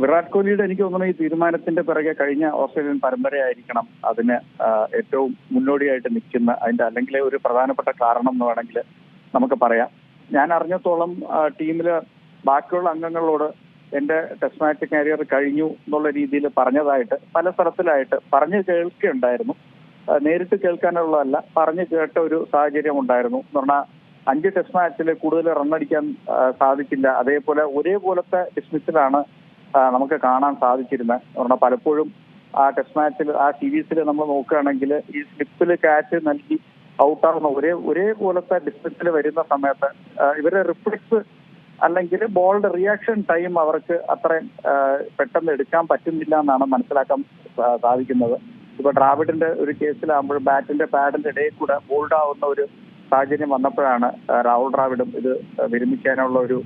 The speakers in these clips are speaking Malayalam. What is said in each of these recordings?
വിരാട് കോഹ്ലിയുടെ എനിക്ക് തോന്നുന്നു ഈ തീരുമാനത്തിന്റെ പിറകെ കഴിഞ്ഞ ഓസ്ട്രേലിയൻ പരമ്പരയായിരിക്കണം അതിന് ഏറ്റവും മുന്നോടിയായിട്ട് നിൽക്കുന്ന അതിന്റെ അല്ലെങ്കിൽ ഒരു പ്രധാനപ്പെട്ട കാരണം എന്ന് വേണമെങ്കിൽ നമുക്ക് പറയാം. ഞാൻ അറിഞ്ഞത്തോളം ടീമിലെ ബാക്കിയുള്ള അംഗങ്ങളോട് എന്റെ ടെസ്റ്റ് മാച്ച് കരിയർ കഴിഞ്ഞു എന്നുള്ള രീതിയിൽ പറഞ്ഞതായിട്ട് പല സ്ഥലത്തിലായിട്ട് പറഞ്ഞു കേൾക്കുകയുണ്ടായിരുന്നു. നേരിട്ട് കേൾക്കാനുള്ളതല്ല പറഞ്ഞു കേട്ട ഒരു സാഹചര്യം ഉണ്ടായിരുന്നു. എന്ന് പറഞ്ഞാൽ അഞ്ച് ടെസ്റ്റ് മാച്ചിൽ കൂടുതൽ റണ്ണടിക്കാൻ സാധിക്കില്ല അതേപോലെ ഒരേപോലത്തെ ഡിസ്മിസിലാണ് നമുക്ക് കാണാൻ സാധിച്ചിരുന്നത് പറഞ്ഞാൽ പലപ്പോഴും ആ ടെസ്റ്റ് മാച്ചിൽ ആ സീരീസിൽ നമ്മൾ നോക്കുകയാണെങ്കിൽ ഈ സ്ലിപ്പിൽ ക്യാച്ച് നൽകി ഔട്ടാവുന്ന ഒരേ പോലത്തെ ഡിസ്റ്റൻസിൽ വരുന്ന സമയത്ത് ഇവരുടെ ഇവരെ റിഫ്ലക്സ് അല്ലെങ്കിൽ ബോളിന്റെ റിയാക്ഷൻ ടൈം അവർക്ക് അത്രയും പെട്ടെന്ന് എടുക്കാൻ പറ്റുന്നില്ല എന്നാണ് മനസ്സിലാക്കാൻ സാധിക്കുന്നത്. ഇപ്പൊ ഡ്രാവിഡിന്റെ ഒരു കേസിലാകുമ്പോൾ ബാറ്റിന്റെ പാഡിന്റെ ഇടയിൽ കൂടെ ബോൾഡ് ആവുന്ന ഒരു സാഹചര്യം വന്നപ്പോഴാണ് രാഹുൽ ഡ്രാവിഡും ഇത് വിരമിക്കാനുള്ള ഒരു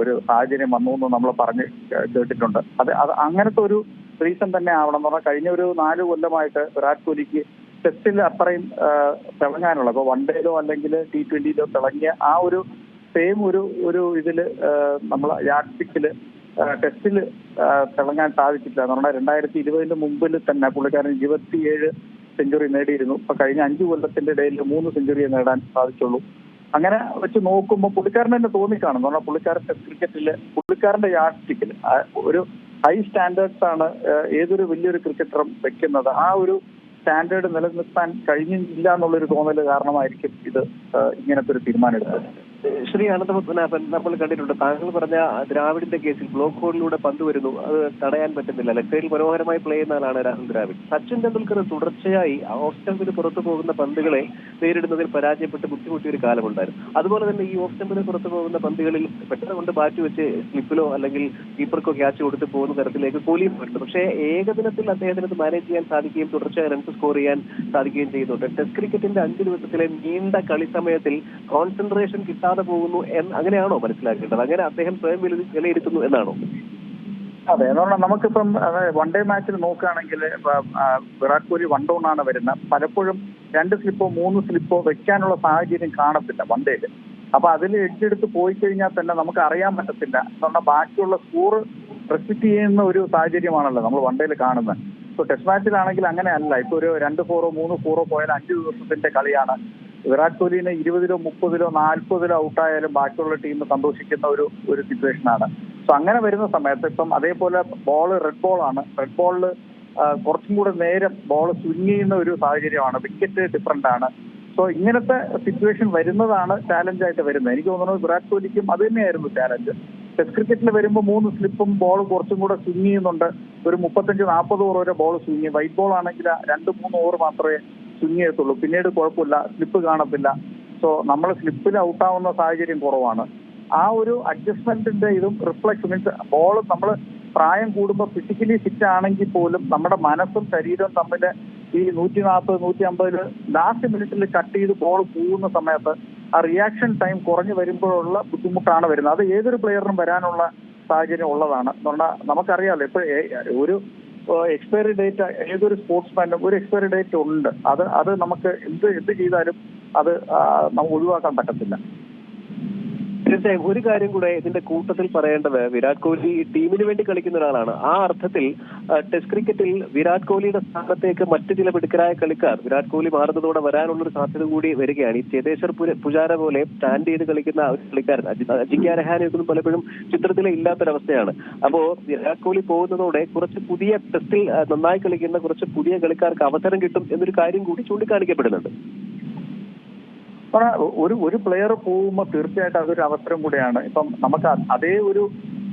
ഒരു സാഹചര്യം വന്നു എന്ന് നമ്മൾ പറഞ്ഞ് കേട്ടിട്ടുണ്ട്. അത് അത് അങ്ങനത്തെ ഒരു റീസൺ തന്നെ ആവണം എന്ന് പറഞ്ഞാൽ കഴിഞ്ഞ ഒരു നാല് കൊല്ലമായിട്ട് വിരാട് കോഹ്ലിക്ക് ടെസ്റ്റിൽ അത്രയും തിളങ്ങാനുള്ള. ഇപ്പൊ വൺ ഡേയിലോ അല്ലെങ്കിൽ ടി ട്വന്റിയിലോ തിളങ്ങിയ ആ ഒരു സെയിം ഒരു ഒരു ഇതിൽ നമ്മൾ യാഡ്സ്റ്റിക്കിൽ ടെസ്റ്റിൽ തിളങ്ങാൻ സാധിച്ചിട്ടില്ല എന്ന് പറഞ്ഞാൽ രണ്ടായിരത്തി ഇരുപതിന് മുമ്പിൽ തന്നെ പുള്ളിക്കാരൻ ഇരുപത്തിയേഴ് സെഞ്ചുറി നേടിയിരുന്നു. ഇപ്പൊ കഴിഞ്ഞ അഞ്ചു കൊല്ലത്തിന്റെ ഇടയിൽ മൂന്ന് സെഞ്ചുറിയെ നേടാൻ സാധിച്ചുള്ളൂ. അങ്ങനെ വെച്ച് നോക്കുമ്പോൾ പുള്ളിക്കാരൻ തന്നെ തോന്നിക്കാണും പറഞ്ഞാൽ പുള്ളിക്കാരന്റെ ക്രിക്കറ്റിൽ പുള്ളിക്കാരന്റെ യാഡ്സ്റ്റിക്കിൽ ഒരു ഹൈ സ്റ്റാൻഡേർഡ്സ് ആണ് ഏതൊരു വലിയൊരു ക്രിക്കറ്ററും വെക്കുന്നത്. ആ ഒരു സ്റ്റാൻഡേർഡ് നിലനിർത്താൻ കഴിഞ്ഞില്ല എന്നുള്ളൊരു തോന്നൽ കാരണമായിരിക്കും ഇത് ഇങ്ങനത്തെ ഒരു തീരുമാനം എടുത്തത്. ശ്രീ അനന്തപത്മനാഭൻ നമ്മൾ കണ്ടിട്ടുണ്ട്. താങ്കൾ പറഞ്ഞ ദ്രാവിഡിന്റെ കേസിൽ ബ്ലോക്ക് ഹോളിലൂടെ പന്ത് വരുന്നു. അത് തടയാൻ പറ്റുന്നില്ല. സൈഡിൽ മനോഹരമായി പ്ലേ ചെയ്യുന്ന ആളാണ് രാഹുൽ ദ്രാവിഡ്. സച്ചിൻ ടെണ്ടുൽക്കർ തുടർച്ചയായി ഓഫ് പുറത്തു പോകുന്ന പന്തുകളെ നേരിടുന്നതിൽ പരാജയപ്പെട്ട് ബുദ്ധിമുട്ടിയ ഒരു കാലമുണ്ടായിരുന്നു. അതുപോലെ തന്നെ ഈ ഓഫ് പുറത്തു പോകുന്ന പന്തുകളിൽ പെട്ടെന്ന് കൊണ്ട് ബാറ്റ് വെച്ച് സ്ലിപ്പിലോ അല്ലെങ്കിൽ കീപ്പർക്കോ ക്യാച്ച് കൊടുത്ത് പോകുന്ന തരത്തിലേക്ക് കോഹ്ലിയും പോയിട്ടുണ്ട് പക്ഷേ ഏകദിനത്തിൽ അദ്ദേഹത്തിന് ഇത് മാനേജ് ചെയ്യാൻ സാധിക്കുകയും തുടർച്ചയായി റൺസ് സ്കോർ ചെയ്യാൻ സാധിക്കുകയും ചെയ്യുന്നുണ്ട്. ടെസ്റ്റ് ക്രിക്കറ്റിന്റെ അഞ്ച് ദിവസത്തിലെ നീണ്ട കളി സമയത്തിൽ കോൺസെൻട്രേഷൻ കിട്ടാതെ പോകുന്നു എന്ന് അങ്ങനെയാണോ മനസ്സിലാക്കേണ്ടത്? അങ്ങനെ അദ്ദേഹം സ്വയം വില- വിലയിരുത്തുന്നു എന്നാണോ? അതെ എന്ന് പറഞ്ഞാൽ നമുക്കിപ്പം വൺ ഡേ മാച്ചിൽ നോക്കുകയാണെങ്കിൽ വിരാട് കോഹ്ലി വൺ ഡൗൺ ആണ് വരുന്നത്. പലപ്പോഴും രണ്ട് സ്ലിപ്പോ മൂന്ന് സ്ലിപ്പോ വെക്കാനുള്ള സാഹചര്യം കാണത്തില്ല വൺ ഡേയിൽ അപ്പൊ അതിൽ എഡ്ജെടുത്ത് പോയി കഴിഞ്ഞാൽ തന്നെ നമുക്ക് അറിയാൻ പറ്റത്തില്ല. എന്നുള്ള ബാക്കിയുള്ള സ്കോർ റെസ്ട്രിക്ട് ചെയ്യുന്ന ഒരു സാഹചര്യമാണല്ലോ നമ്മൾ വണ്ടയിൽ കാണുന്നത്. ഇപ്പൊ ടെസ്റ്റ് മാച്ചിലാണെങ്കിൽ അങ്ങനെ അല്ല ഇപ്പൊ ഒരു രണ്ട് ഫോറോ മൂന്ന് ഫോറോ പോയാൽ അഞ്ച് ദിവസത്തിന്റെ കളിയാണ്. വിരാട് കോഹ്ലിനെ ഇരുപതിലോ മുപ്പതിലോ നാൽപ്പതിലോ ഔട്ടായാലും ബാക്കിയുള്ള ടീം സന്തോഷിക്കുന്ന ഒരു ഒരു സിറ്റുവേഷനാണ് സോ അങ്ങനെ വരുന്ന സമയത്ത് ഇപ്പം അതേപോലെ ബോൾ റെഡ് ബോൾ ആണ്. റെഡ് ബോളിൽ കുറച്ചും കൂടെ നേരം ബോൾ സ്വിങ് ചെയ്യുന്ന ഒരു സാഹചര്യമാണ്. വിക്കറ്റ് ഡിഫറെന്റ് ആണ്. സോ ഇങ്ങനത്തെ സിറ്റുവേഷൻ വരുന്നതാണ് ചാലഞ്ച് ആയിട്ട് വരുന്നത്. എനിക്ക് തോന്നുന്നത് വിരാട് കോഹ്ലിക്കും അത് തന്നെയായിരുന്നു ചാലഞ്ച് ടെസ്റ്റ് ക്രിക്കറ്റിൽ വരുമ്പോൾ മൂന്ന് സ്ലിപ്പും ബോൾ കുറച്ചും കൂടെ സ്വിങ് ചെയ്യുന്നുണ്ട്. ഒരു മുപ്പത്തഞ്ച് നാൽപ്പത് ഓവർ വരെ ബോൾ സ്വിങ് ചെയ്യും. വൈറ്റ് ബോൾ ആണെങ്കിൽ രണ്ട് മൂന്ന് ഓവർ മാത്രമേ സ്വിങ് ചെയ്യത്തുള്ളൂ. പിന്നീട് കുഴപ്പമില്ല. സ്ലിപ്പ് കാണത്തില്ല. സോ നമ്മൾ സ്ലിപ്പിൽ ഔട്ടാവുന്ന സാഹചര്യം കുറവാണ്. ആ ഒരു അഡ്ജസ്റ്റ്മെന്റിന്റെ ഇതും റിഫ്ലക്സ് മീൻസ് ബോൾ നമ്മൾ പ്രായം കൂടുമ്പോൾ ഫിസിക്കലി ഫിറ്റ് ആണെങ്കിൽ പോലും നമ്മുടെ മനസ്സും ശരീരവും തമ്മിൽ ഈ നൂറ്റി നാൽപ്പത് നൂറ്റി അമ്പതിൽ ലാസ്റ്റ് മിനിറ്റിൽ കട്ട് ചെയ്ത് ബോൾ പോകുന്ന സമയത്ത് ആ റിയാക്ഷൻ ടൈം കുറഞ്ഞു വരുമ്പോഴുള്ള ബുദ്ധിമുട്ടാണ് വരുന്നത്. അത് ഏതൊരു പ്ലെയറിനും വരാനുള്ള സാഹചര്യം ഉള്ളതാണ്. പറഞ്ഞാൽ നമുക്കറിയാമല്ലോ ഇപ്പൊ ഒരു എക്സ്പയറി ഡേറ്റ് ഏതൊരു സ്പോർട്സ്മാനും ഒരു എക്സ്പയറി ഡേറ്റ് ഉണ്ട്. അത് അത് നമുക്ക് എന്ത് എന്ത് ചെയ്താലും അത് നമുക്ക് ഒഴിവാക്കാൻ പറ്റത്തില്ല. തീർച്ചയായും. ഒരു കാര്യം കൂടെ ഇതിന്റെ കൂട്ടത്തിൽ പറയേണ്ടത് വിരാട് കോഹ്ലി ടീമിന് വേണ്ടി കളിക്കുന്ന ഒരാളാണ്. ആ അർത്ഥത്തിൽ ടെസ്റ്റ് ക്രിക്കറ്റിൽ വിരാട് കോഹ്ലിയുടെ സ്ഥാനത്തേക്ക് മറ്റു ചില മിടുക്കരായ കളിക്കാർ വിരാട് കോഹ്ലി മാറുന്നതോടെ വരാനുള്ള ഒരു സാധ്യത കൂടി വരികയാണ്. ഈ ചേതേശ്വർ പുജാര പോലെ സ്റ്റാൻഡ് ചെയ്ത് കളിക്കുന്ന ഒരു കളിക്കാരൻ അജി- അജിങ്ക്യ രഹാനെയൊന്നും പലപ്പോഴും ചിത്രത്തിലെ ഇല്ലാത്തൊരവസ്ഥയാണ്. അപ്പോ വിരാട് കോഹ്ലി പോകുന്നതോടെ കുറച്ച് പുതിയ ടെസ്റ്റിൽ നന്നായി കളിക്കുന്ന കുറച്ച് പുതിയ കളിക്കാർക്ക് അവസരം കിട്ടും എന്നൊരു കാര്യം കൂടി ചൂണ്ടിക്കാണിക്കപ്പെടുന്നുണ്ട്. ഒരു ഒരു പ്ലെയർ പോകുമ്പോൾ തീർച്ചയായിട്ടും അതൊരു അവസരം കൂടെയാണ്. ഇപ്പം നമുക്ക് അതേ ഒരു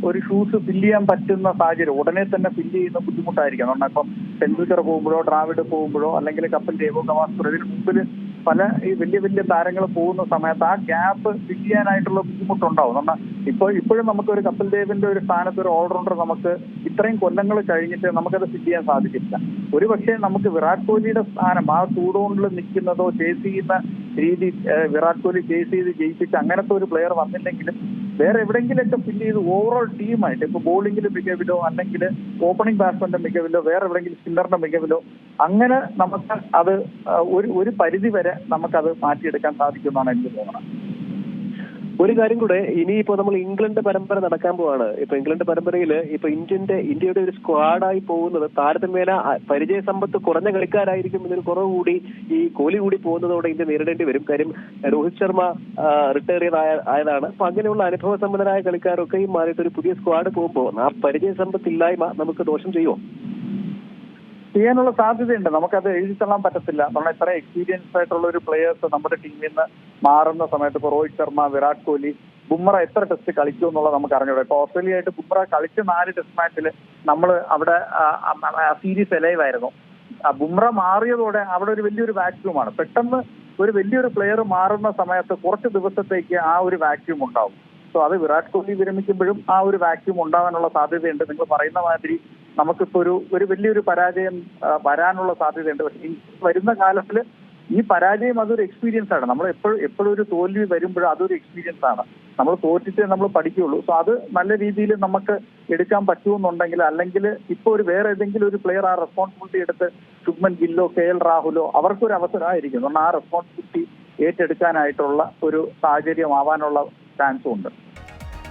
ഒരു ഷൂസ് ഫില്ല് ചെയ്യാൻ പറ്റുന്ന സാഹചര്യം ഉടനെ തന്നെ ഫില്ല് ചെയ്യുന്ന ബുദ്ധിമുട്ടായിരിക്കും. കാരണം ഇപ്പം ടെണ്ടുൽക്കർ പോകുമ്പോഴോ ഡ്രാവിഡ് പോകുമ്പോഴോ അല്ലെങ്കിൽ കപ്പൽ ദേവോ ഗവാസ്കർ ഇതിന് മുമ്പിൽ പല ഈ വലിയ വലിയ താരങ്ങൾ പോകുന്ന സമയത്ത് ആ ഗ്യാപ്പ് ഫില്ല് ചെയ്യാനായിട്ടുള്ള ബുദ്ധിമുട്ടുണ്ടാവും. കാരണം ഇപ്പോൾ ഇപ്പോഴും നമുക്ക് ഒരു കപ്പൽ ദേവിന്റെ ഒരു സ്ഥാനത്ത് ഒരു ഓൾറൗണ്ടർ നമുക്ക് ഇത്രയും കൊല്ലങ്ങൾ കഴിഞ്ഞിട്ട് നമുക്കത് ഫില്ല് ചെയ്യാൻ സാധിക്കില്ല. ഒരു പക്ഷേ നമുക്ക് വിരാട് കോഹ്ലിയുടെ സ്ഥാനം ആ ടൂഡോണിൽ നിൽക്കുന്നതോ ചേസ് ചെയ്യുന്ന രീതി വിരാട് കോഹ്ലി ചേസ് ചെയ്ത് ജയിപ്പിച്ച് അങ്ങനത്തെ ഒരു പ്ലെയർ വന്നില്ലെങ്കിലും വേറെ എവിടെയെങ്കിലൊക്കെ ഫില്ല് ചെയ്ത് ഓവറോൾ ടീമായിട്ട് ഇപ്പൊ ബോളിംഗിൽ മികവിലോ അല്ലെങ്കിൽ ഓപ്പണിംഗ് ബാറ്റ്സ്മാന്റെ മികവിലോ വേറെ എവിടെയെങ്കിലും സ്പിന്നറിന്റെ മികവിലോ അങ്ങനെ നമുക്ക് അത് ഒരു ഒരു പരിധി വരെ നമുക്കത് മാറ്റിയെടുക്കാൻ സാധിക്കുമെന്നാണ് എനിക്ക് തോന്നുന്നത്. ഒരു കാര്യം കൂടെ ഇനിയിപ്പോ നമ്മൾ ഇംഗ്ലണ്ട് പരമ്പര നടക്കാൻ പോവാണ്. ഇപ്പൊ ഇംഗ്ലണ്ട് പരമ്പരയിൽ ഇപ്പൊ ഇന്ത്യന്റെ ഇന്ത്യയുടെ ഒരു സ്ക്വാഡായി പോകുന്നത് താരതമ്യേന പരിചയ സമ്പത്ത് കുറഞ്ഞ കളിക്കാരായിരിക്കും ഇതിന് കുറവ് കൂടി ഈ കോഹ്ലി കൂടി പോകുന്നതോടെ ഇന്ത്യ നേരിടേണ്ടി വരും. കാര്യം രോഹിത് ശർമ്മ റിട്ടയർ ചെയ്തായ ആയതാണ്. അപ്പൊ അങ്ങനെയുള്ള അനുഭവ സമ്പന്നരായ കളിക്കാരൊക്കെ ഈ മാറിയിട്ട് ഒരു പുതിയ സ്ക്വാഡ് പോകുമ്പോൾ ആ പരിചയ സമ്പത്ത് ഇല്ലായ്മ നമുക്ക് ദോഷം ചെയ്യുമോ ചെയ്യാനുള്ള സാധ്യതയുണ്ട്. നമുക്കത് എഴുതി തള്ളാൻ പറ്റത്തില്ല. നമ്മൾ ഇത്ര എക്സ്പീരിയൻസ് ആയിട്ടുള്ള ഒരു പ്ലേയേഴ്സ് നമ്മുടെ ടീമിൽ നിന്ന് മാറുന്ന സമയത്ത് ഇപ്പോൾ രോഹിത് ശർമ്മ വിരാട് കോഹ്ലി ബുംറ എത്ര ടെസ്റ്റ് കളിക്കും എന്നുള്ളത് നമുക്ക് അറിഞ്ഞോളൂ ഇപ്പൊ ഓസ്ട്രേലിയ ആയിട്ട് ബുംറ കളിച്ച നാല് ടെസ്റ്റ് മാച്ചിൽ നമ്മൾ അവിടെ സീരീസ് എലൈവ് ആയിരുന്നു. ബുംറ മാറിയതോടെ അവിടെ ഒരു വലിയൊരു വാക്യൂമാണ് പെട്ടെന്ന് ഒരു വലിയൊരു പ്ലെയർ മാറുന്ന സമയത്ത് കുറച്ച് ദിവസത്തേക്ക് ആ ഒരു വാക്യൂം ഉണ്ടാവും. സോ അത് വിരാട് കോഹ്ലി വിരമിക്കുമ്പോഴും ആ ഒരു വാക്യൂം ഉണ്ടാവാനുള്ള സാധ്യതയുണ്ട്. നിങ്ങൾ പറയുന്ന മാതിരി നമുക്കിപ്പോ ഒരു ഒരു വലിയൊരു പരാജയം വരാനുള്ള സാധ്യതയുണ്ട്. പക്ഷെ വരുന്ന കാലത്തിൽ ഈ പരാജയം അതൊരു എക്സ്പീരിയൻസ് ആണ്. നമ്മൾ എപ്പോഴും എപ്പോഴും ഒരു തോൽവി വരുമ്പോഴും അതൊരു എക്സ്പീരിയൻസ് ആണ്. നമ്മൾ തോറ്റിട്ടേ നമ്മൾ പഠിക്കുകയുള്ളൂ സോ അത് നല്ല രീതിയിൽ നമുക്ക് എടുക്കാൻ പറ്റുമെന്നുണ്ടെങ്കിൽ അല്ലെങ്കിൽ ഇപ്പോൾ ഒരു വേറെ ഏതെങ്കിലും ഒരു പ്ലെയർ ആ റെസ്പോൺസിബിലിറ്റി എടുത്ത് ശുഭ്മൻ ഗില്ലോ കെ എൽ രാഹുലോ അവർക്കൊരു അവസരമായിരിക്കും. കാരണം ആ റെസ്പോൺസിബിലിറ്റി ഏറ്റെടുക്കാനായിട്ടുള്ള ഒരു സാഹചര്യം ആവാനുള്ള ചാൻസും ഉണ്ട്.